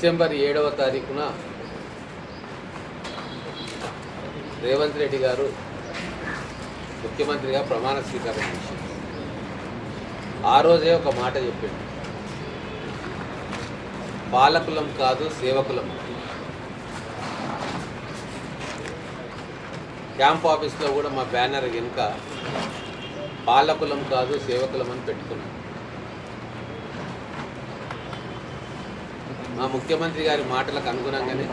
December ఏడవ తారీఖున రేవంత్ రెడ్డి గారు ముఖ్యమంత్రిగా ప్రమాణ స్వీకారం చేశారు. ఆ రోజే ఒక మాట చెప్పాడు. పాలకులం కాదు సేవకులం. క్యాంప్ ఆఫీస్లో కూడా మా బ్యానర్ వెనుక పాలకులం కాదు సేవకులం అని పెట్టుకున్నాం మా ముఖ్యమంత్రి గారి మాటలకు అనుగుణంగానే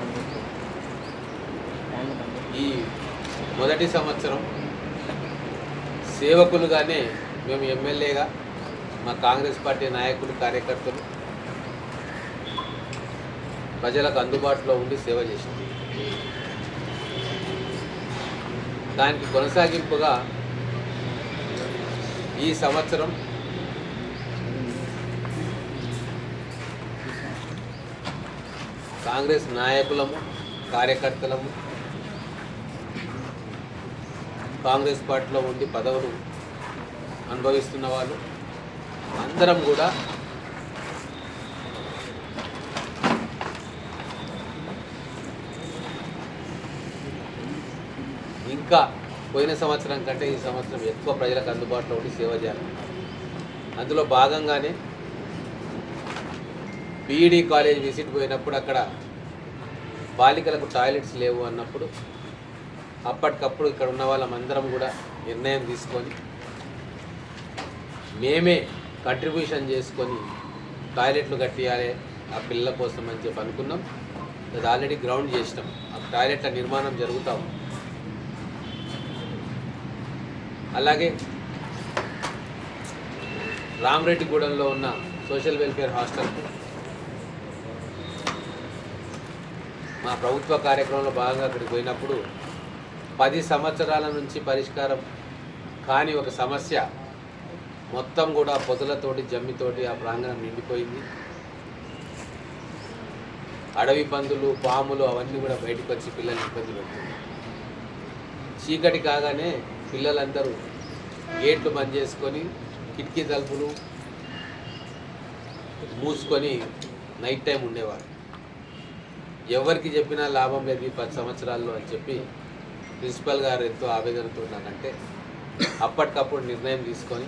ఈ మొదటి సంవత్సరం సేవకులుగానే మేము ఎమ్మెల్యేగా మా కాంగ్రెస్ పార్టీ నాయకులు కార్యకర్తలు ప్రజలకు అందుబాటులో ఉండి సేవ చేసింది దానికి కొనసాగింపుగా ఈ సంవత్సరం కాంగ్రెస్ నాయకులము కార్యకర్తలము కాంగ్రెస్ పార్టీలో ఉండి పదవులు అనుభవిస్తున్న వాళ్ళు అందరం కూడా ఇంకా పోయిన సంవత్సరం కంటే ఈ సంవత్సరం ఎక్కువ ప్రజలకు అందుబాటులో ఉండి సేవ చేయాలి. అందులో భాగంగానే బీఈడి కాలేజ్ విజిట్ పోయినప్పుడు అక్కడ బాలికలకు టాయిలెట్స్ లేవు అన్నప్పుడు అప్పటికప్పుడు ఇక్కడ ఉన్న వాళ్ళమందరం కూడా నిర్ణయం తీసుకొని మేమే కంట్రిబ్యూషన్ చేసుకొని టాయిలెట్లు కట్టియాలి ఆ పిల్లల కోసం అని చెప్పి అనుకున్నాం. అది ఆల్రెడీ గ్రౌండ్ చేసినాం. ఆ టాయిలెట్ల నిర్మాణం జరుగుతూ ఉంది. అలాగే రామరెడ్డిగూడెంలో ఉన్న సోషల్ వెల్ఫేర్ హాస్టల్కు మా ప్రభుత్వ కార్యక్రమంలో భాగంగా అక్కడికి పోయినప్పుడు పది సంవత్సరాల నుంచి పరిష్కారం కాని ఒక సమస్య మొత్తం కూడా పొదలతోటి జమ్మితోటి ఆ ప్రాంగణం నిండిపోయింది. అడవి పందులు పాములు అవన్నీ కూడా బయటకు వచ్చి పిల్లలు ఇబ్బంది పెడుతుంది చీకటి కాగానే పిల్లలందరూ గేట్లు బంద్ చేసుకొని కిటికీ తలుపులు మూసుకొని నైట్ టైం ఉండేవారు. ఎవరికి చెప్పినా లాభం లేదు ఈ పది సంవత్సరాల్లో అని చెప్పి ప్రిన్సిపల్ గారు ఎంతో ఆవేదనతో ఉన్నానంటే అప్పటికప్పుడు నిర్ణయం తీసుకొని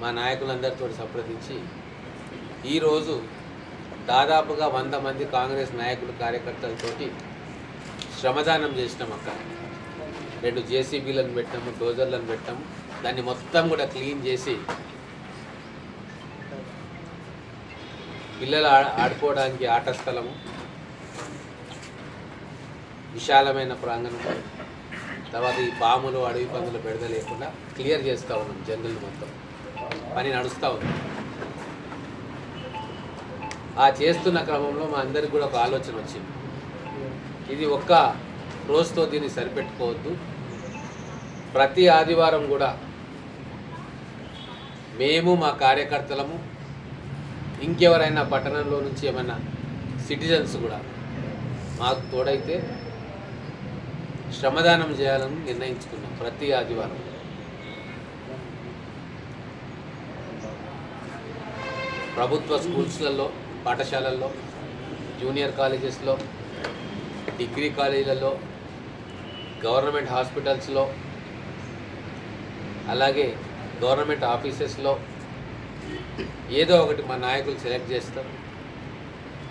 మా నాయకులందరితో సంప్రదించి ఈరోజు దాదాపుగా వంద మంది కాంగ్రెస్ నాయకులు కార్యకర్తలతోటి శ్రమదానం చేసినాం అక్కడ. రెండు జేసీబీలను పెట్టాము డోజర్లను పెట్టాము. దాన్ని మొత్తం కూడా క్లీన్ చేసి పిల్లలు ఆ- ఆడుకోవడానికి ఆట స్థలము విశాలమైన ప్రాంగణం. తర్వాత ఈ పాములు అడవి పందులు బెడద లేకుండా క్లియర్ చేస్తూ ఉన్నాం జంగుల్ మొత్తం. పని నడుస్తూ ఉంది. ఆ చేస్తున్న క్రమంలో మా అందరికి కూడా ఒక ఆలోచన వచ్చింది. ఇది ఒక్క రోజుతో దీన్ని సరిపెట్టుకోవద్దు. ప్రతి ఆదివారం కూడా మేము మా కార్యకర్తలము ఇంకెవరైనా పట్టణంలో నుంచి ఏమైనా సిటిజన్స్ కూడా మాకు తోడైతే శ్రమదానం చేయాలని నిర్ణయించుకున్నాం ప్రతి ఆదివారం. ప్రభుత్వ స్కూల్స్లలో పాఠశాలల్లో జూనియర్ కాలేజెస్లో డిగ్రీ కాలేజీలలో గవర్నమెంట్ హాస్పిటల్స్లో అలాగే గవర్నమెంట్ ఆఫీసెస్లో ఏదో ఒకటి మా నాయకులు సెలెక్ట్ చేస్తారు.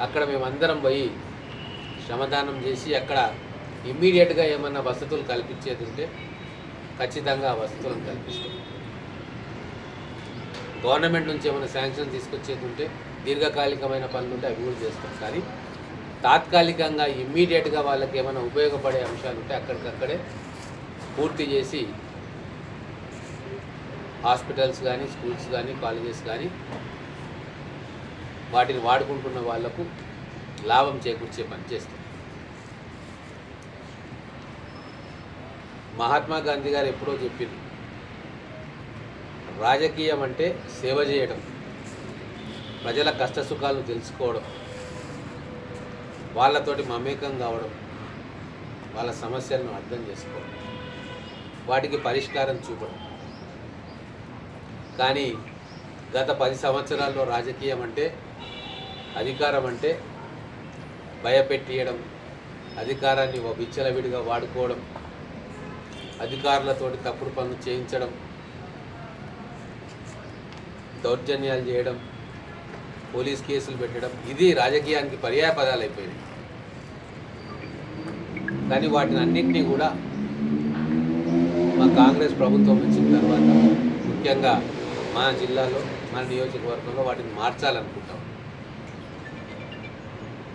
అక్కడ మేమందరం పోయి శ్రమదానం చేసి అక్కడ ఇమ్మీడియట్గా ఏమన్నా వసతులు కల్పించేది ఉంటే ఖచ్చితంగా ఆ వసతులను కల్పిస్తాం. గవర్నమెంట్ నుంచి ఏమైనా శాంక్షన్ తీసుకొచ్చేది ఉంటే దీర్ఘకాలికమైన పనులు ఉంటే అవి కూడా చేస్తాం. కానీ తాత్కాలికంగా ఇమ్మీడియట్గా వాళ్ళకి ఏమైనా ఉపయోగపడే అంశాలు ఉంటే అక్కడికక్కడే పూర్తి చేసి హాస్పిటల్స్ కానీ స్కూల్స్ కానీ కాలేజెస్ కానీ వాటిని వాడుకుంటున్న వాళ్ళకు లాభం చేకూర్చే పని చేస్తాం మహాత్మా గాంధీ గారు ఎప్పుడో చెప్పింది రాజకీయం అంటే సేవ చేయడం ప్రజల కష్ట సుఖాలను తెలుసుకోవడం వాళ్ళతోటి మమేకం కావడం వాళ్ళ సమస్యలను అర్థం చేసుకోవడం వాటికి పరిష్కారం చూపడం. కానీ గత పది సంవత్సరాల్లో రాజకీయం అంటే అధికారం అంటే భయపెట్టియడం అధికారాన్ని విచ్చలవిడిగా వాడుకోవడం అధికారులతోటి తప్పుడు పనులు చేయించడం దౌర్జన్యాలు చేయడం పోలీస్ కేసులు పెట్టడం ఇది రాజకీయానికి పర్యాయ పదాలు అయిపోయినాయి. కానీ వాటిని అన్నింటినీ కూడా మా కాంగ్రెస్ ప్రభుత్వం వచ్చిన తర్వాత ముఖ్యంగా మా జిల్లాలో మన నియోజకవర్గంలో వాటిని మార్చాలనుకుంటాం.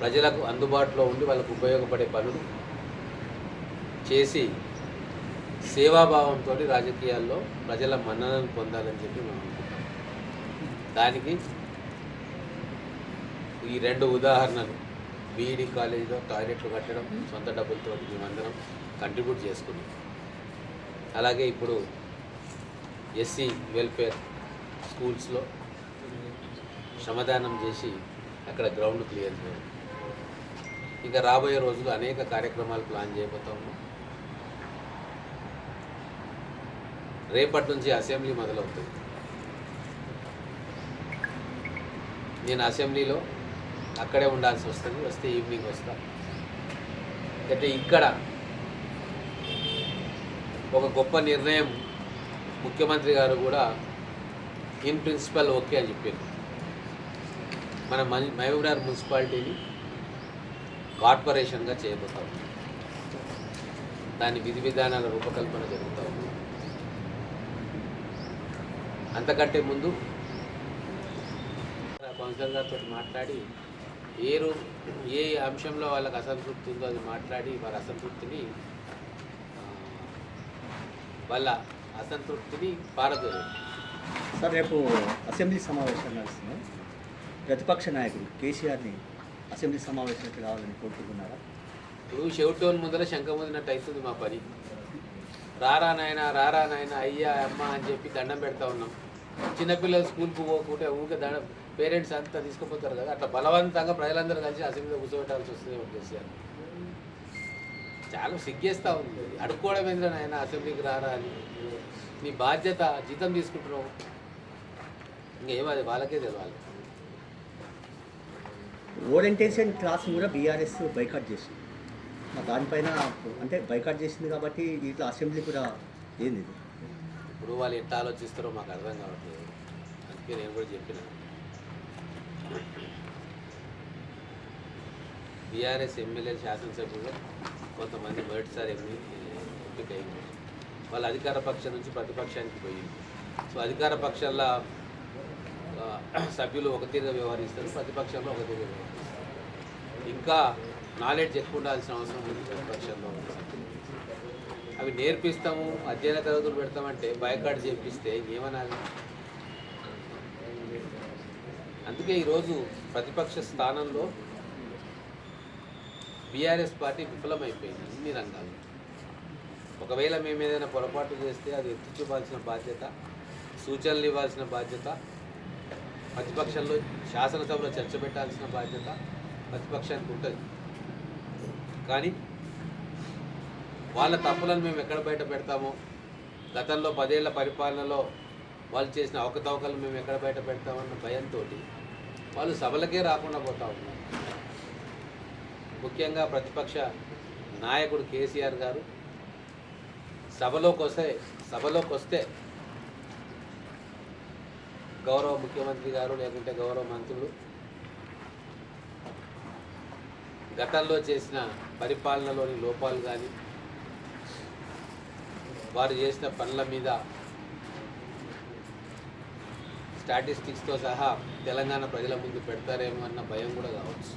ప్రజలకు అందుబాటులో ఉండి వాళ్ళకు ఉపయోగపడే పనులు చేసి సేవాభావంతో రాజకీయాల్లో ప్రజల మన్ననను పొందాలని చెప్పి మేము అనుకుంటాం. దానికి ఈ రెండు ఉదాహరణలు బీఈడి కాలేజీలో టాయిలెట్లు కట్టడం సొంత డబ్బులతో మేమందరం కంట్రిబ్యూట్ చేసుకున్నాం. అలాగే ఇప్పుడు ఎస్సీ వెల్ఫేర్ స్కూల్స్లో శ్రమదానం చేసి అక్కడ గ్రౌండ్ క్లియర్ చేయాలి. ఇంకా రాబోయే రోజులు అనేక కార్యక్రమాలు ప్లాన్ చేయబోతాము రేపటి నుంచి అసెంబ్లీ మొదలవుతుంది. నేను అసెంబ్లీలో అక్కడే ఉండాల్సి వస్తుంది. వస్తే ఈవినింగ్ వస్తా. అయితే ఇక్కడ ఒక గొప్ప నిర్ణయం ముఖ్యమంత్రి గారు కూడా ఇన్ ప్రిన్సిపల్ ఓకే అని చెప్పారు. మన మహ- మహబూబ్నగర్ మున్సిపాలిటీని కార్పొరేషన్గా చేయబోతాం దాని విధి విధానాల రూపకల్పన జరుగుతూ ఉంది. అంతకంటే ముందు కౌన్సిలర్ గారితో మాట్లాడి ఏ రూ ఏ అంశంలో వాళ్ళకి అసంతృప్తి ఉందో అది మాట్లాడి వారి అసంతృప్తిని వాళ్ళ అసంతృప్తిని పారదోరు సార్ రేపు అసెంబ్లీ సమావేశం నడుస్తున్నాం ప్రతిపక్ష నాయకుడు కేసీఆర్ని అసెంబ్లీ సమావేశానికి రావాలని కోరుకుంటున్నారా? ఇప్పుడు షెవుటోన్ ముందర శంఖ ముదినట్టు అవుతుంది మా పని. రారా నాయన రారా నాయన అయ్యా అమ్మ అని చెప్పి దండం పెడతా ఉన్నాం. చిన్నపిల్లలు స్కూల్కి పోకుంటే ఊరికే దండ పేరెంట్స్ అంతా తీసుకుపోతారు కదా. అట్లా బలవంతంగా ప్రజలందరూ కలిసి అసెంబ్లీలో కూర్చోబెట్టాల్సి వస్తుంది కేసీఆర్. చాలా సిగ్గేస్తూ ఉంది. అడుక్కోవడం ఏంద్రా నాయన అసెంబ్లీకి రారా అని. నీ బాధ్యత జీతం తీసుకుంటున్నావు. ఇంకేమది? వాళ్ళకే తెలియాలి ఓరియంటేషన్ క్లాస్ కూడా బీఆర్ఎస్ బైకాట్ చేసింది. దానిపైన అంటే బైకాట్ చేసింది కాబట్టి ఇట్లా అసెంబ్లీ కూడా ఏంది ఇది? ఇప్పుడు వాళ్ళు ఎట్లా ఆలోచిస్తారో మాకు అర్థం కావట్లేదు. అందుకే నేను కూడా చెప్పిన. బీఆర్ఎస్ ఎమ్మెల్యే శాసనసభ్యులు కొంతమంది మొదటిసారి ఎంపిక అయింది వాళ్ళ అధికార పక్షం నుంచి ప్రతిపక్షానికి పోయింది. సో అధికార పక్షాల సభ్యులు ఒక తీరుగా వ్యవహరిస్తారు ప్రతిపక్షంలో ఒక తీరుగా వ్యవహరిస్తారు. ఇంకా నాలెడ్జ్ ఎక్కువ ఉండాల్సిన అవసరం ఉంది ప్రతిపక్షంలో. అవి నేర్పిస్తాము అధ్యయన తరగతులు పెడతామంటే బయకాట్ చేపిస్తే ఏమనాలి? అందుకే ఈరోజు ప్రతిపక్ష స్థానంలో బీఆర్ఎస్ పార్టీ విఫలమైపోయింది అన్ని రంగాల్లో. ఒకవేళ మేము ఏదైనా పొరపాటు చేస్తే అది ఎత్తి చూపాల్సిన బాధ్యత సూచనలు ఇవ్వాల్సిన బాధ్యత ప్రతిపక్షంలో శాసనసభలో చర్చ పెట్టాల్సిన బాధ్యత ప్రతిపక్షానికి ఉంటుంది. కానీ వాళ్ళ తప్పులను మేము ఎక్కడ బయట పెడతామో? గతంలో పదేళ్ళ పరిపాలనలో వాళ్ళు చేసిన అవకతవకలు మేము ఎక్కడ బయట పెడతామన్న భయంతో వాళ్ళు సభలకే రాకుండా పోతా ఉన్నారు. ముఖ్యంగా ప్రతిపక్ష నాయకుడు కేసీఆర్ గారు సభలోకి వస్తే సభలోకి వస్తే గౌరవ ముఖ్యమంత్రి గారు లేకుంటే గౌరవ మంత్రులు గతంలో చేసిన పరిపాలనలోని లోపాలు కానీ వారు చేసిన పనుల మీద స్టాటిస్టిక్స్తో సహా తెలంగాణ ప్రజల ముందు పెడతారేమో అన్న భయం కూడా కావచ్చు.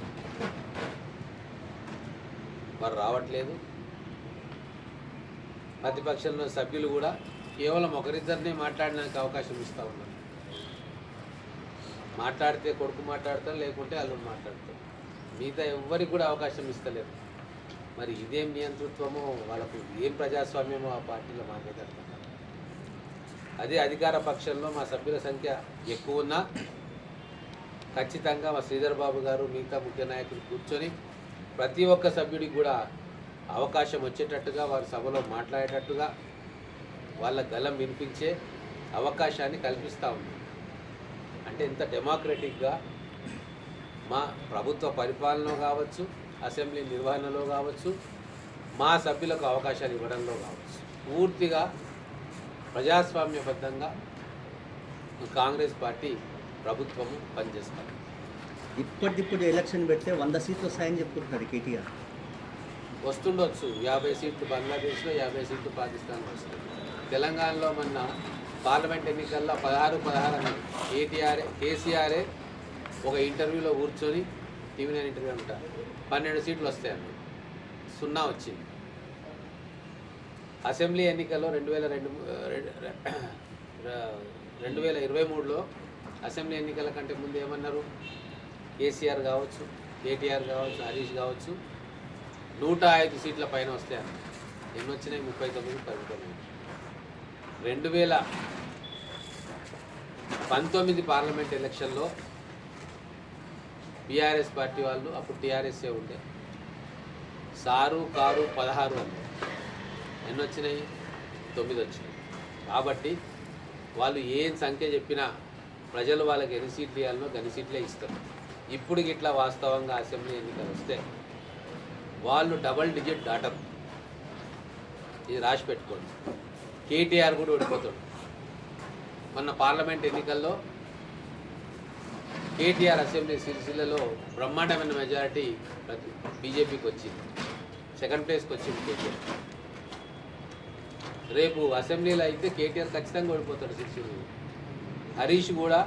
వారు రావట్లేదు. ప్రతిపక్షంలో సభ్యులు కూడా కేవలం ఒకరిద్దరినే మాట్లాడడానికి అవకాశం ఇస్తూ ఉన్నారు. మాట్లాడితే కొడుకు మాట్లాడతారు లేకుంటే అల్లుడు మాట్లాడతారు మిగతా ఎవ్వరికి కూడా అవకాశం ఇస్తలేరు. మరి ఇదేం నియంతృత్వమో వాళ్ళకు ఏం ప్రజాస్వామ్యమో ఆ పార్టీలో మాకైతే అర్థం అదే అధికార పక్షంలో మా సభ్యుల సంఖ్య ఎక్కువ ఉన్నా ఖచ్చితంగా మా శ్రీధర్ బాబు గారు మిగతా ముఖ్య నాయకులు కూర్చొని ప్రతి ఒక్క సభ్యుడికి కూడా అవకాశం వచ్చేటట్టుగా వారి సభలో మాట్లాడేటట్టుగా వాళ్ళ గలం వినిపించే అవకాశాన్ని కల్పిస్తూ ఉంది. అంటే ఇంత డెమోక్రటిక్గా మా ప్రభుత్వ పరిపాలనలో కావచ్చు అసెంబ్లీ నిర్వహణలో కావచ్చు మా సభ్యులకు అవకాశాలు ఇవ్వడంలో కావచ్చు. పూర్తిగా ప్రజాస్వామ్యబద్ధంగా కాంగ్రెస్ పార్టీ ప్రభుత్వము పనిచేస్తారు ఇప్పటిప్పుడు ఎలక్షన్ పెడితే వంద సీట్లు వస్తాయని చెప్పుకుంటున్నారు కేటీఆర్. వస్తుండొచ్చు. యాభై సీట్లు బంగ్లాదేశ్లో యాభై సీట్లు పాకిస్తాన్లో వస్తుంది తెలంగాణలో మొన్న పార్లమెంట్ ఎన్నికల్లో పదహారు పదహారు కేటీఆర్ఏ కేసీఆర్ఏ ఒక ఇంటర్వ్యూలో కూర్చొని టీవీ నైన్ ఇంటర్వ్యూ అంటారు పన్నెండు సీట్లు వస్తాయండి సున్నా వచ్చింది. అసెంబ్లీ ఎన్నికల్లో రెండు వేల రెండు రెండు వేల ఇరవై మూడులో అసెంబ్లీ ఎన్నికల కంటే ముందు ఏమన్నారు? కేసీఆర్ కావచ్చు కేటీఆర్ కావచ్చు హరీష్ కావచ్చు. నూట ఐదు సీట్ల పైన వస్తాయి ఎన్ని వచ్చినాయి? ముప్పై తొమ్మిది పరిమితమైంది రెండు వేల పంతొమ్మిది పార్లమెంట్ ఎలక్షన్లో బీఆర్ఎస్ పార్టీ వాళ్ళు అప్పుడు టీఆర్ఎస్ఏ ఉండే. సారు కారు పదహారు అన్నారు ఎన్ని వచ్చినాయి? తొమ్మిది వచ్చినాయి. కాబట్టి వాళ్ళు ఏం సంఖ్య చెప్పినా ప్రజలు వాళ్ళకి ఎన్ని సీట్లు ఇవ్వాలనో గని సీట్లే ఇస్తారు. ఇప్పుడు గిట్లా వాస్తవంగా అసెంబ్లీ ఎన్నికలు వస్తే వాళ్ళు డబల్ డిజిట్ దాటరు ఇది రాసి పెట్టుకోండి. కేటీఆర్ కూడా ఓడిపోతాడు. మొన్న పార్లమెంట్ ఎన్నికల్లో కేటీఆర్ అసెంబ్లీ సిరిసిల్లలో బ్రహ్మాండమైన మెజారిటీ ప్రతి బీజేపీకి వచ్చింది. సెకండ్ ప్లేస్కి వచ్చింది కేటీఆర్. రేపు అసెంబ్లీలో అయితే కేటీఆర్ ఖచ్చితంగా ఓడిపోతాడు సిరిసిల్లలో. హరీష్ కూడా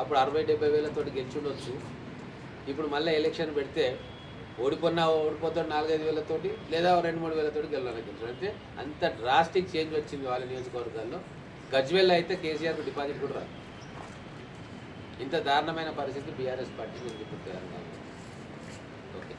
అప్పుడు అరవై డెబ్బై వేలతో గెలిచి ఉండొచ్చు. ఇప్పుడు మళ్ళీ ఎలక్షన్ పెడితే ఓడిపోయినా ఓడిపోతాడు నాలుగైదు వేలతోటి లేదా రెండు మూడు వేలతోటి గెలవడానికి అంటే అంత డ్రాస్టిక్ చేంజ్ వచ్చింది వాళ్ళ నియోజకవర్గాల్లో. గజ్వేల్ అయితే కేసీఆర్ డిపాజిట్ కూడా రాదు. ఇంత దారుణమైన పరిస్థితి బీఆర్ఎస్ పార్టీ ఓకే.